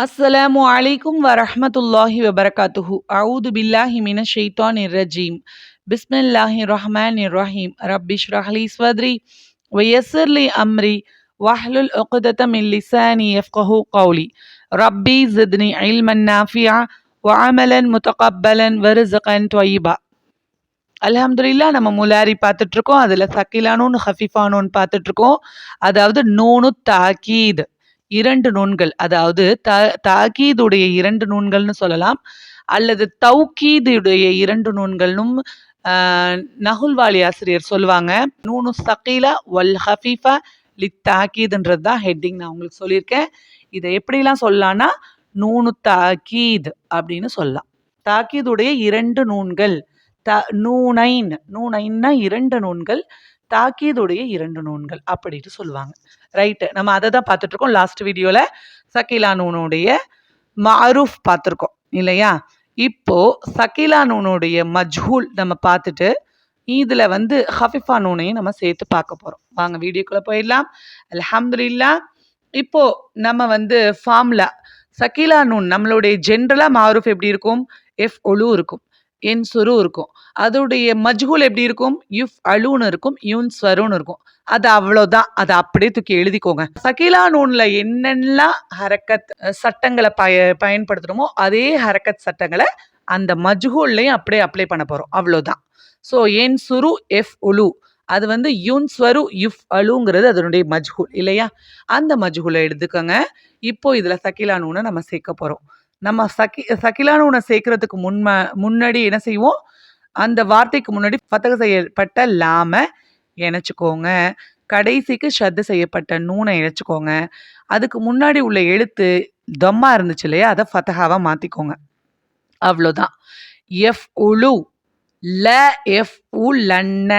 السلام عليكم ورحمة الله وبركاته أعوذ بالله من الشيطان الرجيم بسم الله الرحمن الرحيم رب اشرح لي صدري ويسر لي أمري واحلل عقدة من لساني يفقه قولي ربي زدني علما نافعا وعملا متقبلا ورزقا طيبا அல்ஹம்துலில்லா நம்ம முலாரி பார்த்துட்டு இருக்கோம் அதில் சக்கிலானூன் ஹஃபிஃபானூன் பார்த்துட்டு இருக்கோம் அதாவது நூனு தாக்கீத் இரண்டு நூன்கள். அதாவது த தாகீதுடைய இரண்டு நூன்கள்னு சொல்லலாம். அல்லது தௌக்கீதுடைய இரண்டு நூன்கள்னும் நகுல்வாலி ஆசிரியர் சொல்லுவாங்க. நூனு சகீலா வல் ஹஃபீஃபா லி தாக்கீதுன்றது தான் ஹெட்டிங் நான் உங்களுக்கு சொல்லியிருக்கேன். இதை எப்படிலாம் சொல்லலாம்னா நூனு தாக்கீத் அப்படின்னு சொல்லலாம். தாக்கீதுடைய இரண்டு நூன்கள். த நூனைன். நூனைன்னா இரண்டு நூன்கள். தாக்கீதுடைய இரண்டு நூன்கள் அப்படின்ட்டு சொல்லுவாங்க. ரைட்டு நம்ம அதை தான் பார்த்துட்டு இருக்கோம் லாஸ்ட் வீடியோவில் சக்கீலா நூனுடைய மாரூஃப் பார்த்துருக்கோம். இல்லையா? இப்போ சக்கீலா நூனுடைய மஜ்ஹூல் நம்ம பார்த்துட்டு இதில் வந்து ஹஃபிஃபா நூனையும் நம்ம சேர்த்து பார்க்க போகிறோம் வாங்க வீடியோக்குள்ளே போயிடலாம். அல்ஹம்துலில்லா இப்போ நம்ம வந்து ஃபார்ம்ல சக்கீலா நூன் நம்மளுடைய ஜென்ரலாக மாரூஃப் எப்படி இருக்கும்? எஃப் ஒழு இருக்கும். என் சுரு இருக்கும். அதோடைய மஜ்ஹூல் எப்படி இருக்கும்? யுஃப் அலுன்னு இருக்கும் யூன் ஸ்வருன்னு இருக்கும். அது அவ்வளோதான். அதை அப்படியே தூக்கி எழுதிக்கோங்க. சகிலா நூனில் என்னெல்லாம் ஹரக்கத் சட்டங்களை பய பயன்படுத்துகிறோமோ அதே ஹரக்கத் சட்டங்களை அந்த மஜ்ஹூல்லையும் அப்படியே அப்ளை பண்ண போகிறோம் அவ்வளோதான். ஸோ என் சுரு எஃப் உலு. அது வந்து யூன் ஸ்வரு யுஃப் அலுங்கிறது அதனுடைய மஜ்ஹூல் இல்லையா? அந்த மஜ்ஹூலை எடுத்துக்கோங்க. இப்போ இதில் சகிலா நூனை நம்ம சேர்க்க போகிறோம் நம்ம சகி சகிலான உணவு சேர்க்கறதுக்கு முன்ம முன்னாடி என்ன செய்வோம்? அந்த வார்த்தைக்கு முன்னாடி பத்தக செய்யப்பட்ட லாம இணைச்சிக்கோங்க. கடைசிக்கு ஷத்து செய்யப்பட்ட நூனை இணைச்சிக்கோங்க. அதுக்கு முன்னாடி உள்ள எழுத்து தம்மா இருந்துச்சு இல்லையா? அதை ஃபத்தஹாவாக மாற்றிக்கோங்க அவ்வளோதான். எஃப் உலு ல எஃப் உ லன்ன.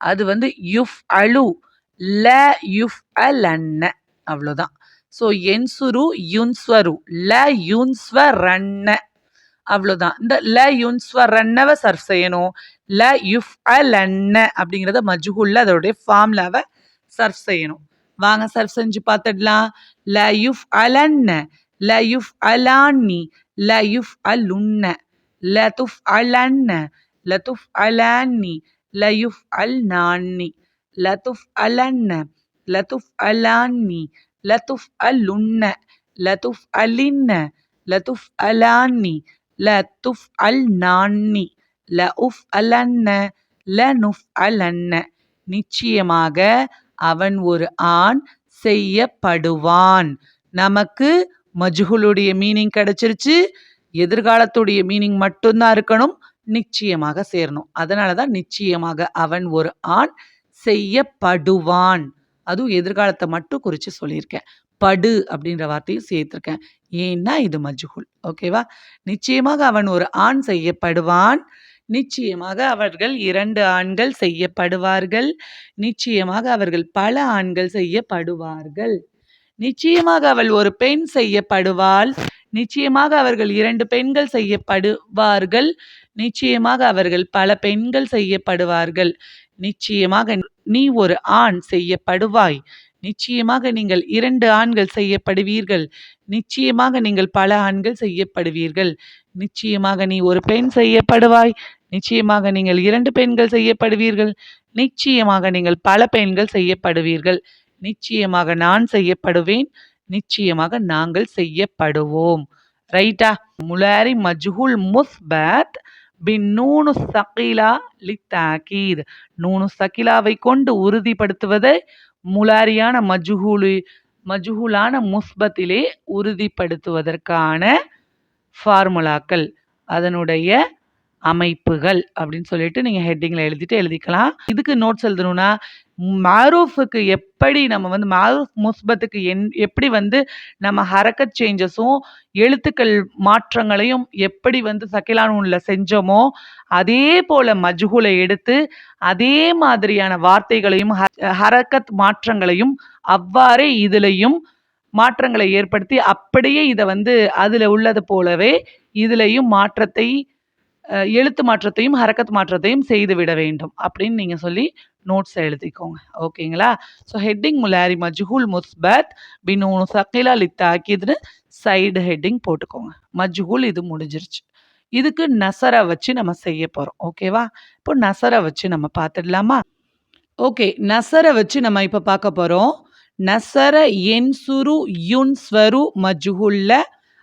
அது வந்து யுஃப் அலு ல யுஃப் அ அலன்ன அவ்வளோதான். ஸோ என்சுரு யுன்ஸ்வரு ல யுன்ஸ்வரன்ன அவ்வளோதான் இந்த ல யுன்ஸ்வரன்னவை சர்வ் செய்யணும். ல யுஃப் அலன்ன அப்படிங்கிறத மஜுகுல்ல அதோடைய ஃபார்ம்லாவை சர்வ் செய்யணும். வாங்க சர்வ் செஞ்சு பார்த்துடலாம். ல யுஃப் அலன்ன ல யுஃப் அலான்னி ல யுஃப் அலுன்ன ல துஃப் அலன்ன ல துஃப் அலான்னி ல யுஃப் அல் நான்னி ல துஃப் அலன்ன ல துஃப் அலான்னி லதுஃப் அல்லுன்ன லதுஃப் அலின்ன லதுஃப் அலான்னி லதுஃப் அல் நான்னி ல உஃப் அலன்ன ல நுஃப் அலன்ன நிச்சயமாக அவன் ஒரு ஆண் செய்யப்படுவான். நமக்கு மஜ்ஹுலுடைய மீனிங் கிடைச்சிருச்சு. எதிர்காலத்துடைய மீனிங் மட்டும்தான் இருக்கணும். நிச்சயமாக சேரணும். அதனால தான் நிச்சயமாக அவன் ஒரு ஆண் செய்யப்படுவான். அதுவும் எதிர்காலத்தை மட்டும் குறித்து சொல்லியிருக்கேன். படு அப்படின்ற வார்த்தையும் சேர்த்துருக்கேன். ஏன்னா இது மஜ்ஹூல். ஓகேவா? நிச்சயமாக அவன் ஒரு ஆண் செய்யப்படுவான். நிச்சயமாக அவர்கள் இரண்டு ஆண்கள் செய்யப்படுவார்கள். நிச்சயமாக அவர்கள் பல ஆண்கள் செய்யப்படுவார்கள். நிச்சயமாக அவள் ஒரு பெண் செய்யப்படுவாள். நிச்சயமாக அவர்கள் இரண்டு பெண்கள் செய்யப்படுவார்கள். நிச்சயமாக அவர்கள் பல பெண்கள் செய்யப்படுவார்கள். நிச்சயமாக நீ ஒரு ஆண் செய்யப்படுவாய். நிச்சயமாக நீங்கள் இரண்டு ஆண்கள் செய்யப்படுவீர்கள். நிச்சயமாக நீங்கள் பல ஆண்கள் செய்யப்படுவீர்கள். நிச்சயமாக நீ ஒரு பெண் செய்யப்படுவாய். நிச்சயமாக நீங்கள் இரண்டு பெண்கள் செய்யப்படுவீர்கள். நிச்சயமாக நீங்கள் பல பெண்கள் செய்யப்படுவீர்கள். நிச்சயமாக நான் செய்யப்படுவேன். நிச்சயமாக நாங்கள் செய்யப்படுவோம். ரைட்டா? முலாரி மஜ்ஹூல் முஸ்பத் பின் நூனு சகிலா லி தாக்கீத் நூனு சகிலாவை கொண்டு உறுதிப்படுத்துவதை முலாரியான மஜ்ஹூலு மஜ்ஹூலான முஸ்பத்திலே உறுதிப்படுத்துவதற்கான ஃபார்முலாக்கள். அதனுடைய அமைப்புகள் அப்படின்னு சொல்லிட்டு நீங்கள் ஹெட்டிங்கில் எழுதிட்டு எழுதிக்கலாம். இதுக்கு நோட்ஸ் எழுதணும்னா மாரூஃபுக்கு எப்படி நம்ம வந்து மாரூஃப் முஸ்பத்துக்கு என் எப்படி வந்து நம்ம ஹரக்கத் சேஞ்சஸும் எழுத்துக்கள் மாற்றங்களையும் எப்படி வந்து சக்கிலானூனில் செஞ்சோமோ அதே போல் மஜ்ஹூலை எடுத்து அதே மாதிரியான வார்த்தைகளையும் ஹரக்கத் மாற்றங்களையும் அவ்வாறே இதுலையும் மாற்றங்களை ஏற்படுத்தி அப்படியே இதை வந்து அதில் உள்ளது போலவே இதுலையும் மாற்றத்தை எழுத்து மாற்றத்தையும் ஹரக்கத் மாற்றத்தையும் செய்து விட வேண்டும் அப்படின்னு நீங்கள் சொல்லி நோட்ஸ் எழுதிக்கோங்க. ஓகேங்களா? ஸோ ஹெட்டிங் முலாரி மஜ்ஹூல் முஸ்பத் பினூனு சக்கிலா லித்தாக்கிதுன்னு சைடு ஹெட்டிங் போட்டுக்கோங்க. மஜ்ஹூல் இது முடிஞ்சிருச்சு. இதுக்கு நசரை வச்சு நம்ம செய்ய போகிறோம் ஓகேவா? இப்போ நசரை வச்சு நம்ம பார்த்துடலாமா ஓகே நசரை வச்சு நம்ம இப்போ பார்க்க போகிறோம் நசர என் சுரு யுன் ஸ்வரு மஜ்ஹுல்ல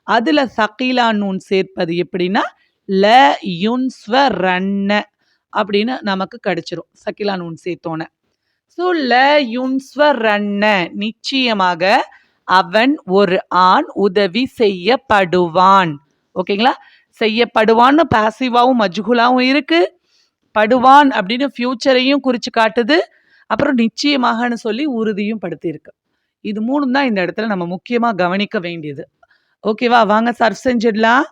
அதில் சக்கீலா நூன் சேர்ப்பது எப்படின்னா ல யுன்ஸ்வ ரன்ன அப்படின்னு நமக்கு கிடைச்சிரும். சக்கிலா நூன் சேர்த்தோன்னே ஸோ ல யுன்ஸ்வ ரன்ன நிச்சயமாக அவன் ஒரு ஆண் உதவி செய்யப்படுவான். ஓகேங்களா? செய்யப்படுவான்னு பாசிவாவும் மஜ்குலாவும் இருக்கு. படுவான் அப்படின்னு ஃபியூச்சரையும் குறித்து காட்டுது. அப்புறம் நிச்சயமாகன்னு சொல்லி உறுதியும் படுத்தியிருக்கு. இது மூணும் தான் இந்த இடத்துல நம்ம முக்கியமாக கவனிக்க வேண்டியது. ஓகேவா? வாங்க சர்வ் செஞ்சிடலாம்.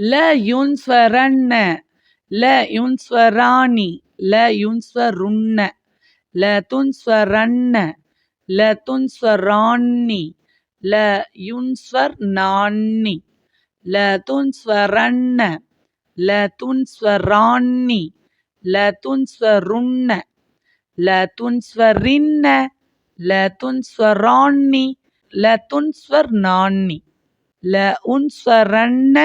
ல யுன்ஸ்வரண்ண ல யுன்ஸ்வராணி ல யுன்ஸ்வருண்ண ல துன்ஸ்வரண்ண ல துன்ஸ்வராணி ல யுன்ஸ்வர் நான்னி ல துன்ஸ்வரண்ண ல துன்ஸ்வராணி ல துன்ஸ்வருண்ண ல துன்ஸ்வரின்ன ல துன்ஸ்வராணி ல துன்ஸ்வர் நான்னி ல உன்ஸ்வரன்ன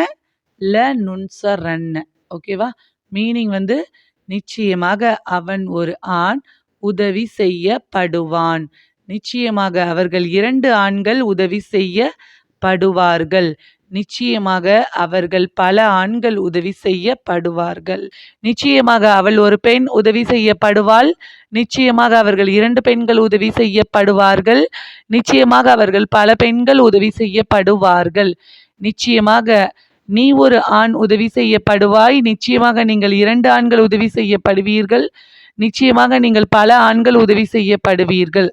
ல நுன்சரண்ண ஓகேவா? மீனிங் வந்து நிச்சயமாக அவன் ஒரு ஆண் உதவி செய்யப்படுவான். நிச்சயமாக அவர்கள் இரண்டு ஆண்கள் உதவி செய்யப்படுவார்கள். நிச்சயமாக அவர்கள் பல ஆண்கள் உதவி செய்யப்படுவார்கள். நிச்சயமாக அவள் ஒரு பெண் உதவி செய்யப்படுவாள். நிச்சயமாக அவர்கள் இரண்டு பெண்கள் உதவி செய்யப்படுவார்கள். நிச்சயமாக அவர்கள் பல பெண்கள் உதவி செய்யப்படுவார்கள். நிச்சயமாக நீ ஒரு ஆண் உதவி செய்யப்படுவாய். நிச்சயமாக நீங்கள் இரண்டு ஆண்கள் உதவி செய்யப்படுவீர்கள். நிச்சயமாக நீங்கள் பல ஆண்கள் உதவி செய்யப்படுவீர்கள்.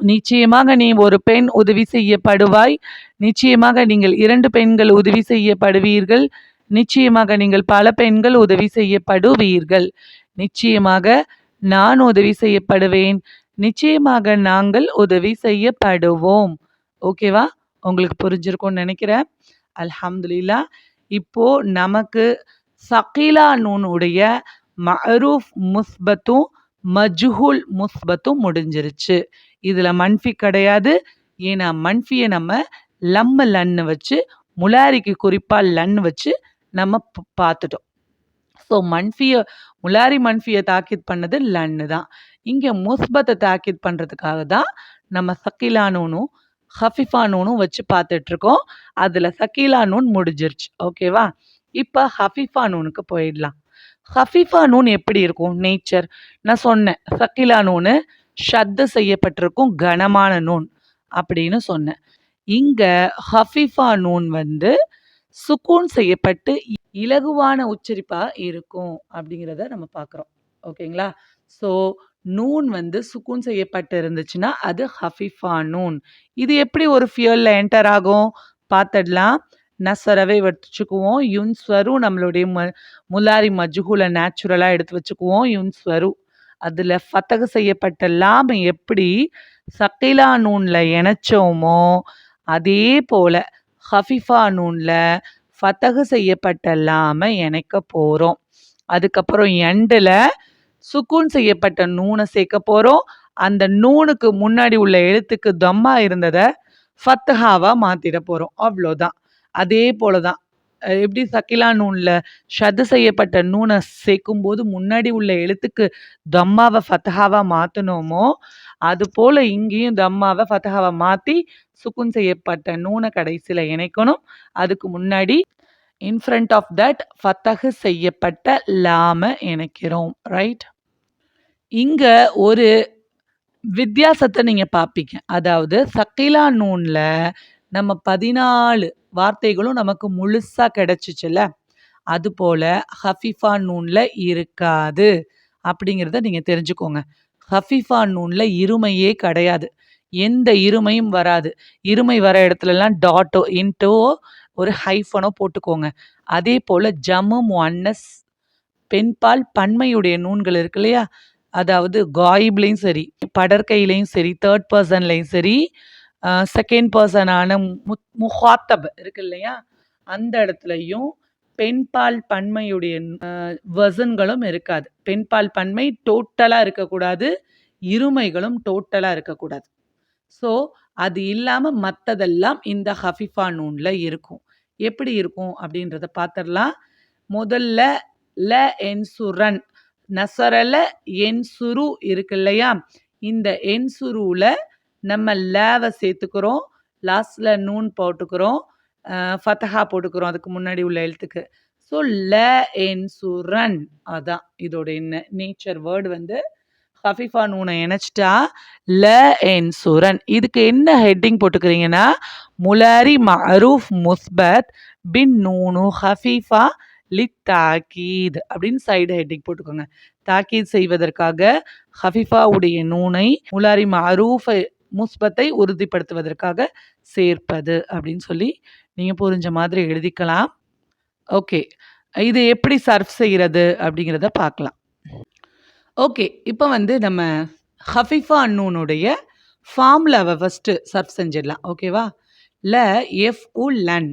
நிச்சயமாக நீ ஒரு பெண் உதவி செய்யப்படுவாய். நிச்சயமாக நீங்கள் இரண்டு பெண்கள் உதவி செய்யப்படுவீர்கள். நிச்சயமாக நீங்கள் பல பெண்கள் உதவி செய்யப்படுவீர்கள். நிச்சயமாக நான் உதவி செய்யப்படுவேன். நிச்சயமாக நாங்கள் உதவி செய்யப்படுவோம். ஓகேவா? உங்களுக்கு புரிஞ்சிருக்கும்னு நினைக்கிறேன். அல்ஹம்துலில்லா இப்போ நமக்கு சகீலா நூனுடைய மரூஃப் முஸ்பத்தும் மஜ்ஹூல் முஸ்பத்தும் முடிஞ்சிருச்சு. இதில் மன்ஃபி கிடையாது. ஏன்னா மன்ஃபியை நம்ம லம்ம லன்னு வச்சு முலாரிக்கு குறிப்பாக லன் வச்சு நம்ம பார்த்துட்டோம். ஸோ மன்ஃபியை முலாரி மன்ஃபியை தாக்கித் பண்ணது லன்னு தான். இங்கே முஸ்பத்தை தாக்கித் பண்ணுறதுக்காக தான் நம்ம சக்கிலானூனும் ஹஃபிஃபா நூனும் வச்சு பார்த்துட்ருக்கோம். அதில் சக்கீலானூன் முடிஞ்சிருச்சு. ஓகேவா? இப்போ ஹஃபிஃபானூனுக்கு போயிடலாம். ஹஃபிஃபா நூன் எப்படி இருக்கும்? நேச்சர். நான் சொன்னேன் சக்கிலா நூனு ஷத்து செய்யப்பட்டிருக்கும் கனமான நூன் அப்படின்னு சொன்னேன். இங்கே ஹஃபிஃபா நூன் வந்து சுக்கூன் செய்யப்பட்டு இலகுவான உச்சரிப்பாக இருக்கும் அப்படிங்கிறத நம்ம பார்க்குறோம். ஓகேங்களா? ஸோ நூன் வந்து சுக்கூன் செய்யப்பட்டு இருந்துச்சுன்னா அது ஹஃபிஃபா நூன். இது எப்படி ஒரு ஃபியரில் என்டர் ஆகும்? பார்த்துடலாம் நசரவை வச்சுக்குவோம். யுன்ஸ்வரு நம்மளுடைய ம முலாரி மஜ்ஹூலை நேச்சுரலாக எடுத்து வச்சுக்குவோம். யுன்ஸ்வரு அதில் ஃபத்தகு செய்யப்பட்ட லாம் எப்படி சக்கிலா நூனில் இணைச்சோமோ அதே போல் ஹஃபிஃபா நூனில் ஃபத்தகு செய்யப்பட்ட லாமை இணைக்க போகிறோம் அதுக்கப்புறம் எண்டில் சுக்கூன் செய்யப்பட்ட நூனை சேர்க்க போகிறோம் அந்த நூனுக்கு முன்னாடி உள்ள எழுத்துக்கு தம்மா இருந்ததை ஃபத்ஹாவாக மாற்றிட போகிறோம் அவ்வளோதான். அதே போல தான் எப்படி சக்கிலா நூனில் ஷது செய்யப்பட்ட நூனை சேர்க்கும்போது முன்னாடி உள்ள எழுத்துக்கு தம்மாவை ஃபத்ஹாவாக மாற்றினோமோ அது போல் இங்கேயும் தம்மாவை ஃபத்ஹாவை மாற்றி சுக்குன் செய்யப்பட்ட நூனை கடைசியில் இணைக்கணும். அதுக்கு முன்னாடி இன்ஃப்ரண்ட் ஆஃப் தட் ஃபத்தகு செய்யப்பட்ட லாம இணைக்கிறோம் ரைட் இங்கே ஒரு வித்தியாசத்தை நீங்கள் பார்ப்பீங்க அதாவது சக்கிலா நூனில் நம்ம பதினாலு வார்த்தைகளும் நமக்கு முழுசாக கிடச்சிச்சுல அதுபோல் ஹஃபிஃபா நூனில் இருக்காது அப்படிங்கிறத நீங்கள் தெரிஞ்சுக்கோங்க. ஹஃபிஃபா நூனில் இருமையே கிடையாது. எந்த இருமையும் வராது. இருமை வர இடத்துலலாம் டாட்டோ இன்ட்டோ ஒரு ஹைஃபனோ போட்டுக்கோங்க. அதே போல் ஜமும் ஒன்னஸ் பெண்பால் பன்மையுடைய நூன்கள் இருக்கு இல்லையா? அதாவது காயிப்லேயும் சரி படற்கையிலையும் சரி தேர்ட் பர்சன்லையும் சரி செகண்ட் பர்சனான முத் முஹாத்தப் இருக்கு இல்லையா? அந்த இடத்துலையும் பெண்பால் பன்மையுடைய வசன்களும் இருக்காது. பெண்பால் பன்மை டோட்டலாக இருக்கக்கூடாது இருமைகளும் டோட்டலாக இருக்கக்கூடாது. ஸோ அது இல்லாமல் மற்றதெல்லாம் இந்த ஹஃபிஃபா நூனில் இருக்கும். எப்படி இருக்கும் அப்படின்றத பார்த்துடலாம் முதல்ல ல என்சுரன் நசரல என்சுரு இருக்கு இல்லையா? இந்த என்சுருவில் நம்ம லேவை சேர்த்துக்கிறோம் லாஸ்டில் நூன் போட்டுக்கிறோம் ஃபத்தஹா போட்டுக்கிறோம் அதுக்கு முன்னாடி உள்ள எழுத்துக்கு. ஸோ ல என் சுரன் அதான் இதோட என்ன நேச்சர் வேர்டு வந்து கஃபிஃபா நூனை இணைச்சிட்டா ல என் சுரன். இதுக்கு என்ன ஹெட்டிங் போட்டுக்கிறீங்கன்னா முலாரி மரூஃப் முஸ்பத் பின் நூனு ஹஃபீஃபா லித் தாக்கீத் அப்படின்னு சைடு ஹெட்டிங் போட்டுக்கோங்க. தாக்கீத் செய்வதற்காக ஹஃபிஃபாவுடைய நூனை முலாரி மரூஃப் முஸ்பத்தை உறுதிப்படுத்துவதற்காக சேர்ப்பது அப்படின்னு சொல்லி நீங்கள் புரிஞ்ச மாதிரி எழுதிக்கலாம். ஓகே. இது எப்படி சர்வ் செய்கிறது அப்படிங்கிறத பார்க்கலாம். ஓகே இப்போ வந்து நம்ம ஹஃபிஃபா அன்னூனுடைய ஃபார்மில் ஃபஸ்ட்டு சர்ஃப் செஞ்சிடலாம். ஓகேவா ல எஃப் உ லன்.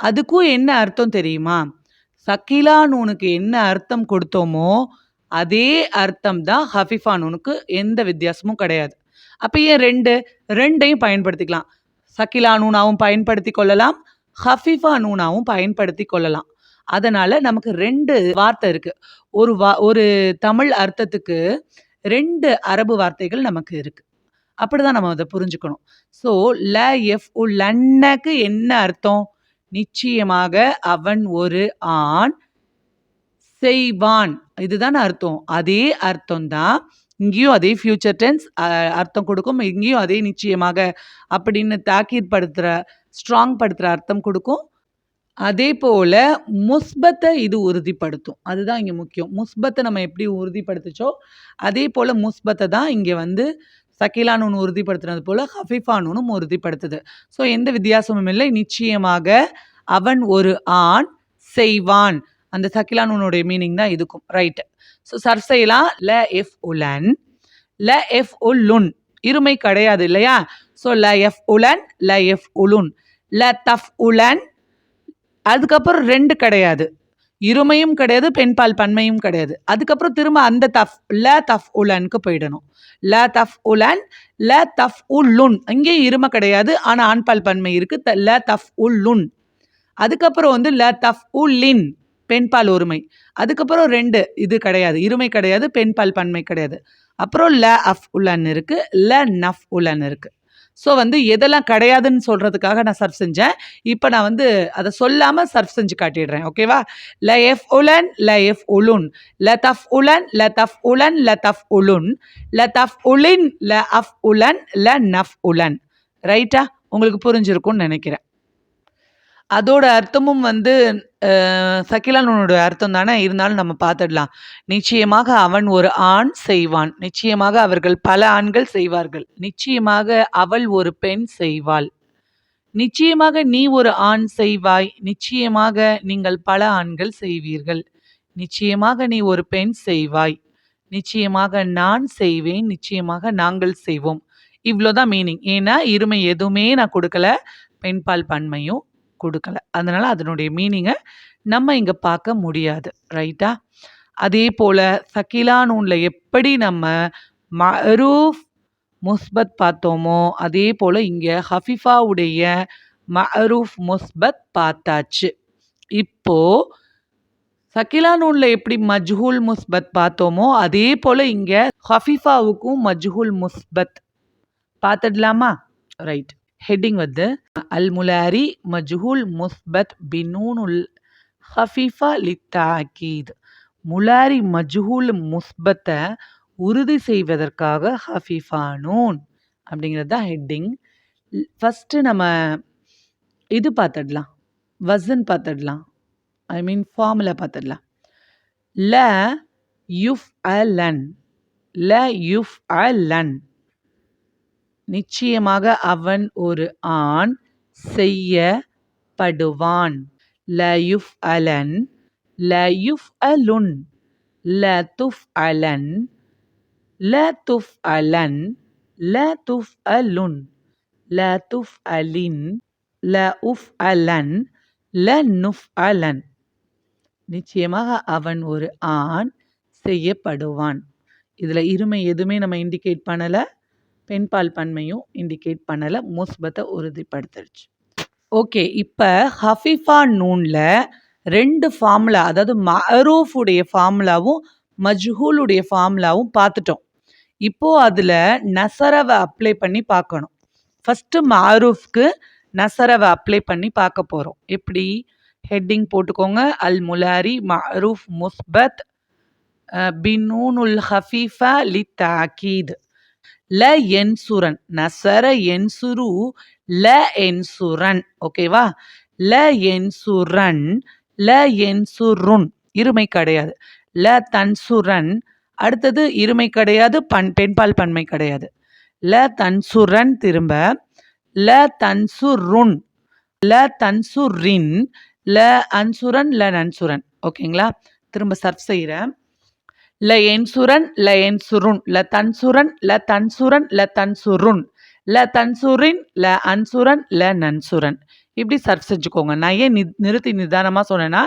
அதுக்கும் என்ன அர்த்தம் தெரியுமா? சக்கிலா நூனுக்கு என்ன அர்த்தம் கொடுத்தோமோ அதே அர்த்தம் தான் ஹஃபிஃபா நூனுக்கு எந்த வித்தியாசமும் கிடையாது. அப்போ ஏன் ரெண்டு? ரெண்டையும் பயன்படுத்திக்கலாம். சக்கிலா நூனாவும் பயன்படுத்தி கொள்ளலாம் ஹஃபிஃபா நூனாவும் பயன்படுத்தி கொள்ளலாம். அதனால் நமக்கு ரெண்டு வார்த்தை இருக்குது ஒரு வா ஒரு தமிழ் அர்த்தத்துக்கு ரெண்டு அரபு வார்த்தைகள் நமக்கு இருக்குது அப்படிதான் நம்ம அதை புரிஞ்சுக்கணும். ஸோ ல எஃப் உ லன்னக்கு என்ன அர்த்தம்? நிச்சயமாக அவன் ஒரு ஆண் செய்வான். இதுதான் அர்த்தம். அதே அர்த்தம் தான் இங்கேயும் அதே ஃபியூச்சர் டென்ஸ் அர்த்தம் கொடுக்கும். இங்கேயும் அதே நிச்சயமாக அப்படின்னு தாக்கீர் படுத்துகிற ஸ்ட்ராங் படுத்துகிற அர்த்தம் கொடுக்கும். அதே போல் முஸ்பத்தை இது உறுதிப்படுத்தும். அதுதான் இங்கே முக்கியம். முஸ்பத்தை நம்ம எப்படி உறுதிப்படுத்துச்சோ அதே போல் முஸ்பத்தை தான் இங்கே வந்து சக்கிலானு உறுதிப்படுத்துனது போல் ஹஃபிஃபானும் உறுதிப்படுத்துது. ஸோ எந்த வித்தியாசமும் இல்லை. நிச்சயமாக அவன் ஒரு ஆண் செய்வான். அந்த சக்கிலானுனுடைய மீனிங் தான் இதுக்கும். ரைட்டு ஸோ சர்வ் செய்யலாம் ல எஃப் உலன் ல எஃப் உல்லுன் இருமை கிடையாது இல்லையா? ஸோ ல எஃப் உலன் ல எஃப் உலுன் ல தஃப் உலன் அதுக்கப்புறம் ரெண்டு கிடையாது. இருமையும் கிடையாது பெண்பால் பன்மையும் கிடையாது. அதுக்கப்புறம் திரும்ப அந்த தஃப் ல தஃப் உலனுக்கு போயிடணும். ல தஃப் உலன் ல தஃப் உல்லுன் அங்கேயும் இருமை கிடையாது ஆனால் ஆண்பால் பன்மை இருக்குது ல தஃப் உல்லுன் அதுக்கப்புறம் வந்து ல தஃப் உல்லின் பெண்பால் ஒருமை. அதுக்கப்புறம் ரெண்டு இது கிடையாது. இருமை கிடையாது பெண்பால் பன்மை கிடையாது. அப்புறம் ல அஃப் உலன் இருக்குது ல நஃப் உலன் இருக்குது ஸோ வந்து எதெல்லாம் கிடையாதுன்னு சொல்கிறதுக்காக நான் சர்வ் செஞ்சேன். இப்போ நான் வந்து அதை சொல்லாமல் சர்வ் செஞ்சு காட்டிடுறேன் ஓகேவா ல எஃப் உலன் ல எஃப் உலுன். ல தஃப் உலன் ல தஃப் உலன் ல தஃப் உலுன். ல தஃப் உலின் ல அஃப் உலன் ல நஃப் உலன். ரைட்டா உங்களுக்கு புரிஞ்சிருக்கும்னு நினைக்கிறேன். அதோட அர்த்தமும் வந்து சக்கிலானோட அர்த்தம் தானே இருந்தாலும் நம்ம பார்த்துடலாம். நிச்சயமாக அவன் ஒரு ஆண் செய்வான். நிச்சயமாக அவர்கள் பல ஆண்கள் செய்வார்கள். நிச்சயமாக அவள் ஒரு பெண் செய்வாள். நிச்சயமாக நீ ஒரு ஆண் செய்வாய். நிச்சயமாக நீங்கள் பல ஆண்கள் செய்வீர்கள். நிச்சயமாக நீ ஒரு பெண் செய்வாய். நிச்சயமாக நான் செய்வேன். நிச்சயமாக நாங்கள் செய்வோம். இவ்வளோதான் மீனிங் ஏன்னா இருமை எதுவுமே நான் கொடுக்கல. பெண்பால் பன்மையும் கொடுக்கல. அதனால் அதனுடைய மீனிங்கை நம்ம இங்கே பார்க்க முடியாது. ரைட்டா அதே போல் சக்கிலா நூனில் எப்படி நம்ம மரூஃப் முஸ்பத் பார்த்தோமோ அதே போல் இங்கே ஹஃபிஃபாவுடைய மரூஃப் முஸ்பத் பார்த்தாச்சு. இப்போது சக்கிலா நூனில் எப்படி மஜ்ஹூல் முஸ்பத் பார்த்தோமோ அதே போல் இங்கே ஹஃபிஃபாவுக்கும் மஜ்ஹூல் முஸ்பத். பார்த்துடலாமா? ரைட் ஹெட்டிங் வந்து அல் முலாரி மஜ்ஹூல் முஸ்பத் பினூனுல் ஹஃபீஃபா லித்தாக்கீத் முலாரி மஜ்ஹூல் முஸ்பத்தை உறுதி செய்வதற்காக ஹஃபீஃபானூன் அப்படிங்கிறது தான் ஹெட்டிங் ஃபஸ்ட்டு நம்ம இது பார்த்துடலாம். வசன் பார்த்துடலாம். ஐ மீன் ஃபார்முலா பார்த்துடலாம். ல யுஃப் அ லன் ல யுஃப் அ லன் நிச்சயமாக அவன் ஒரு ஆண் செய்யப்படுவான். லயுஃப் அலன் லயுஃப் அலுன் ல துஃப் அலன் ல துஃப் அலன் ல துஃப் அலுன் ல துஃப் அலின் ல உஃப் அலன் ல நுஃப் அலன். நிச்சயமாக அவன் ஒரு ஆண் செய்யப்படுவான். இதில் இருமை எதுவுமே நம்ம இண்டிகேட் பண்ணலை. பெண்பால் பன்மையும் இண்டிகேட் பண்ணலை முஸ்பத்தை உறுதிப்படுத்திருச்சு. ஓகே இப்போ ஹஃபிஃபா நூனில் ரெண்டு ஃபார்முலா அதாவது மரூஃபுடைய ஃபார்முலாவும் மஜ்ஹூலுடைய ஃபார்முலாவும் பார்த்துட்டோம். இப்போது அதில் நசரவை அப்ளை பண்ணி பார்க்கணும். ஃபஸ்ட்டு மாரூஃப்க்கு நசரவை அப்ளை பண்ணி பார்க்க போகிறோம் எப்படி? ஹெட்டிங் போட்டுக்கோங்க. அல் முலாரி மரூஃப் முஸ்பத் பின்னூனுல் ஹஃபீஃபா லி தாக்கீது ல என்சுரன் நசர என்சுரு ல என்சுரன் ஓகேவா ல என்சுரன் ல என்சுருன் இருமை கிடையாது. ல தன்சுரன் அடுத்தது இருமை கிடையாது பண் பெண்பால் பன்மை கிடையாது. ல தன்சுரன் திரும்ப ல தன்சுருன் ல தன்சுரின் ல அன்சுரன் ல நன்சுரன் ஓகேங்களா திரும்ப சர்ச் செய்கிறேன் ல என்சுரன் ல என்சுருன் ல தன்சுரன் ல தன்சுரன் ல தன்சுருன் ல தன்சுரின் ல அன்சுரன் ல நன்சுரன் இப்படி சர்ச் செஞ்சுக்கோங்க. நான் ஏன் நி நிறுத்தி நிதானமாக சொன்னேன்னா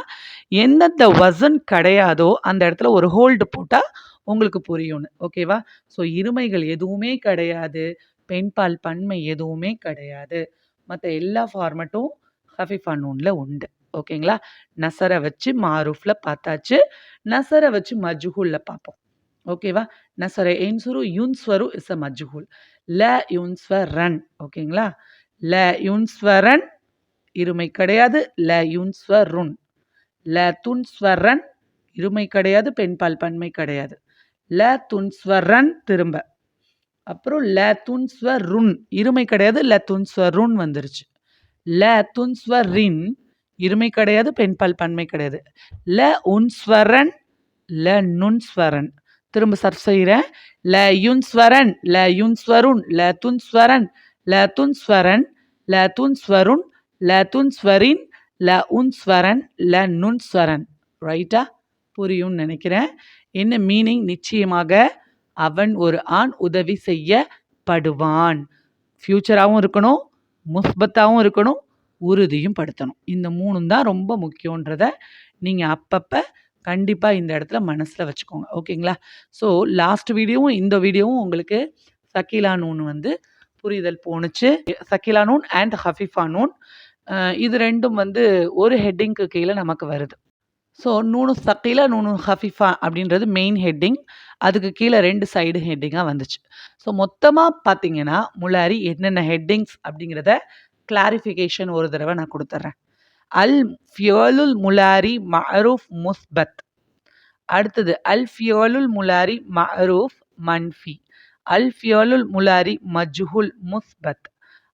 எந்தெந்த வசன் கிடையாதோ அந்த இடத்துல ஒரு ஹோல்டு போட்டால் உங்களுக்கு புரியும்னு. ஓகேவா ஸோ இருமைகள் எதுவுமே கிடையாது. பெண்பால் பன்மை எதுவுமே கிடையாது. மற்ற எல்லா ஃபார்மட்டும் ஹஃபிஃபா நூனில் உண்டு. ஓகேங்களா? நசரை வச்சு மாரூஃபில் பார்த்தாச்சு. நசரை வச்சு மஜ்ஹூலில் பார்ப்போம். ஓகேவா? நசர என்சுரு யுன்ஸ்வரு இஸ் அ மஜ்ஹூல். ல யுன்ஸ்வரன் ஓகேங்களா? ல யுன்ஸ்வரன் இருமை கிடையாது. ல யுன்ஸ்வருன் ல துன்ஸ்வரன் இருமை கிடையாது. பெண்பால் பன்மை கிடையாது. ல துன்ஸ்வரன் திரும்ப. அப்புறம் ல துன்ஸ்வருன் இருமை கிடையாது. ல துன்ஸ்வருன் வந்துருச்சு. ல துன்ஸ்வரின் இருமை கிடையாது பெண்பால் பன்மை கிடையாது. ல உன்ஸ்வரன் ல நுண்ஸ்வரன் திரும்ப சர்ச் செய்கிறேன் ல யுன்ஸ்வரன் ல யுன்ஸ்வருன் ல துன்ஸ்வரன் ல துன்ஸ்வரன் ல துன்ஸ்வருன் ல துன்ஸ்வரின் ல உன்ஸ்வரன் ல நுண்ஸ்வரன் ரைட்டா புரியும்னு நினைக்கிறேன். என்ன மீனிங் நிச்சயமாக அவன் ஒரு ஆண் உதவி செய்யப்படுவான். ஃப்யூச்சராகவும் இருக்கணும் முஸ்பத்தாகவும் இருக்கணும் உறுதியும் படுத்தணும். இந்த மூணும் தான் ரொம்ப முக்கியன்றத நீங்கள் அப்பப்போ கண்டிப்பாக இந்த இடத்துல மனசில் வச்சுக்கோங்க. ஓகேங்களா? ஸோ லாஸ்ட் வீடியோவும் இந்த வீடியோவும் உங்களுக்கு சக்கீலா நூன் வந்து புரிதல் போணுச்சு. சக்கீலா நூன் அண்ட் ஹஃபிஃபா நூன். இது ரெண்டும் வந்து ஒரு ஹெட்டிங்க்கு கீழே நமக்கு வருது. ஸோ நூனு சக்கீலா நூனு ஹஃபிஃபா அப்படின்றது மெயின் ஹெட்டிங் அதுக்கு கீழே ரெண்டு சைடு ஹெட்டிங்காக வந்துச்சு. ஸோ மொத்தமாக பார்த்தீங்கன்னா முளாரி என்னென்ன ஹெட்டிங்ஸ் அப்படிங்கிறத கிளாரிஃபிகேஷன் ஒரு தடவை நான் கொடுத்துட்றேன் அல் ஃபியோலுல் முலாரி மரூஃப் முஸ்பத். அடுத்தது அல் ஃபியோலுல் முலாரி மரூஃப் மன்ஃபி. அல் ஃபியோலுல் முலாரி மஜ்ஹுல் முஸ்பத்.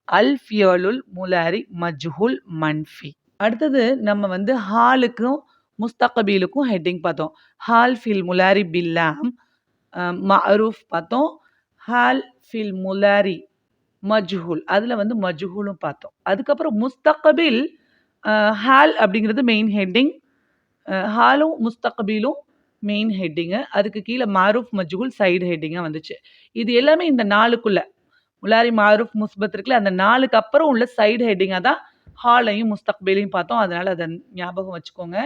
அல் ஃபியோலுல் முலாரி மஜ்ஹுல் மன்ஃபி. அடுத்தது நம்ம வந்து ஹாலுக்கும் முஸ்தகபீலுக்கும் ஹெட்டிங் பார்த்தோம். ஹால் ஃபில் முலாரி பில்லாம் மரூஃப் பார்த்தோம். ஹால் ஃபில் முலாரி மஜ்ஹூல். அதில் வந்து மஜ்ஹூலும் பார்த்தோம். அதுக்கப்புறம் முஸ்தகபில் ஹால் அப்படிங்கிறது மெயின் ஹெட்டிங் ஹாலும் முஸ்தகபிலும் மெயின் ஹெட்டிங்கு அதுக்கு கீழே மாரூஃப் மஜ்ஹூல் சைடு ஹெட்டிங்காக வந்துச்சு. இது எல்லாமே இந்த நாளுக்குள்ளே. முலாரி மாரூஃப் முஸ்பத் இருக்குல்ல அந்த நாளுக்கு அப்புறம் உள்ள சைடு ஹெட்டிங்காக தான் ஹாலையும் முஸ்தக்பேலையும் பார்த்தோம். அதனால் அதை ஞாபகம் வச்சுக்கோங்க.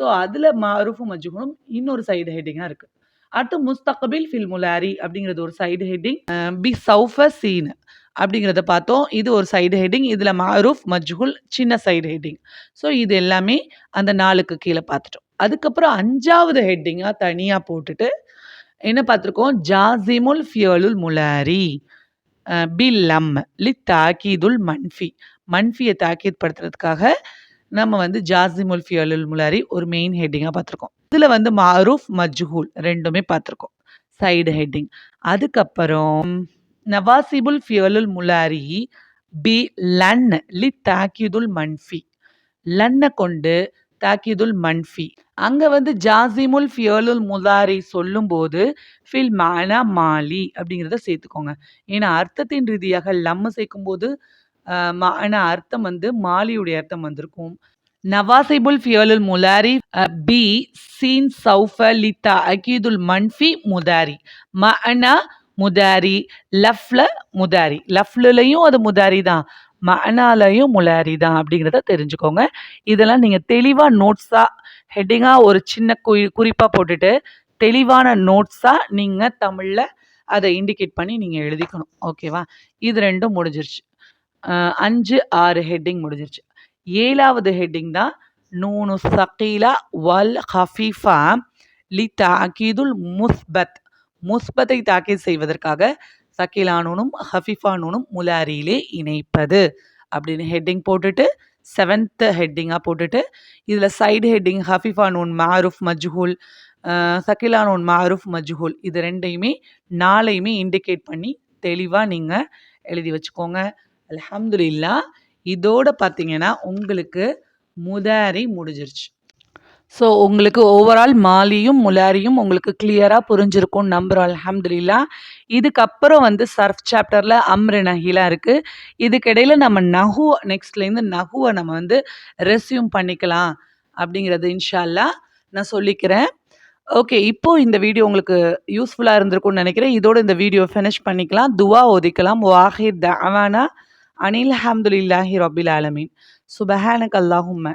ஸோ அதில் மாரூஃபும் மஜ்ஹூலும் இன்னொரு சைடு ஹெட்டிங்காக இருக்குது அடுத்து முஸ்தகபில் ஃபில் முலாரி அப்படிங்கிறது ஒரு சைடு ஹெட்டிங் பி சௌஃப சீனு. அப்படிங்கிறத பார்த்தோம். இது ஒரு சைடு ஹெட்டிங் இதில் மாரூஃப் மஜ்ஹுல் சின்ன சைடு ஹெட்டிங் ஸோ இது எல்லாமே அந்த நாளுக்கு கீழே பார்த்துட்டோம். அதுக்கப்புறம் அஞ்சாவது ஹெட்டிங்காக தனியாக போட்டுட்டு என்ன பார்த்துருக்கோம்? ஜாசிமுல் ஃபியலுல் முலாரி பில்லம் லி தாக்கீதுல் மன்ஃபி. மன்ஃபியை தாக்கீத் படுத்துறதுக்காக நம்ம வந்து ஜாசிமுல் ஃபியலுல் முலாரி ஒரு மெயின் ஹெட்டிங்காக பார்த்துருக்கோம். இதில் வந்து மாரூஃப் மஜ்ஹூல் ரெண்டுமே பார்த்துருக்கோம். சைடு ஹெட்டிங் அதுக்கப்புறம் நவாசிபுல் ஃபியலுல் முலாரி பி லன் லி தாக்கிதுல் மன்ஃபி. லன்னை கொண்டு தாக்கிதுல் மன்ஃபி. அங்கே வந்து ஜாசிமுல் ஃபியலுல் முலாரி சொல்லும்போது ஃபில் மானா மாலி அப்படிங்கிறத சேர்த்துக்கோங்க. ஏன்னா அர்த்தத்தின் ரீதியாக லம்மு சேர்க்கும்போது மானா அர்த்தம் வந்து மாலியுடைய அர்த்தம் வந்திருக்கும். நவாசிபுல் ஃபியலுல் முலாரி பி சீன் சௌஃப லித்தா அகீதுல் மன்ஃபி முதாரி மஅனா முதாரி லஃப்ல முதாரி. லஃப்லையும் அது முதாரி தான் மனாலையும் முலாரி தான் அப்படிங்கிறத தெரிஞ்சுக்கோங்க. இதெல்லாம் நீங்கள் தெளிவாக நோட்ஸாக ஹெட்டிங்காக ஒரு சின்ன குறி குறிப்பாக போட்டுட்டு தெளிவான நோட்ஸாக நீங்கள் தமிழில் அதை இண்டிகேட் பண்ணி நீங்கள் எழுதிக்கணும். ஓகேவா இது ரெண்டும் முடிஞ்சிருச்சு. அஞ்சு ஆறு ஹெட்டிங் முடிஞ்சிருச்சு. ஏழாவது ஹெட்டிங் தான் நூனு சகீலா வல் ஹஃபீஃபா லி தாக்கீதுல் முஸ்பத். முஸ்பத்தை தாக்கீத் செய்வதற்காக சக்கீலானூனும் ஹஃபிஃபானூனும் முலாரியிலே இணைப்பது அப்படின்னு ஹெட்டிங் போட்டுட்டு செவன்த்து ஹெட்டிங்காக போட்டுட்டு இதில் சைடு ஹெட்டிங் ஹஃபிஃபா நூன் மாருஃப் மஜ்ஹூல் சக்கிலா நூன் மாருஃப் மஜ்ஹூல் இது ரெண்டையுமே நாளையுமே இண்டிகேட் பண்ணி தெளிவாக நீங்கள் எழுதி வச்சுக்கோங்க. அலமதுல்லா இதோட பார்த்தீங்கன்னா உங்களுக்கு முதாரி முடிஞ்சிருச்சு. ஸோ உங்களுக்கு ஓவரால் மாலியும் முலாரியும் உங்களுக்கு கிளியராக புரிஞ்சிருக்கும் நம்புகிறோம் அலமதுல்லா இதுக்கப்புறம் வந்து சர்ஃப் சாப்டரில் அம்ரு நஹிலாம் இருக்குது இதுக்கிடையில் நம்ம நஹு நெக்ஸ்ட்லேருந்து நஹுவை நம்ம வந்து ரெஸ்யூம் பண்ணிக்கலாம் அப்படிங்கிறது இன்ஷா நான் சொல்லிக்கிறேன். ஓகே இப்போ இந்த வீடியோ உங்களுக்கு யூஸ்ஃபுல்லாக இருந்திருக்கும்னு நினைக்கிறேன். இதோட இந்த வீடியோ ஃபினிஷ் பண்ணிக்கலாம். துவா ஒதிக்கலாம். வாஹிர் தவானா அனில் அஹமதுல்லாஹி ரபில் ஆலமீன். சுபஹானக் அல்லாஹும்ம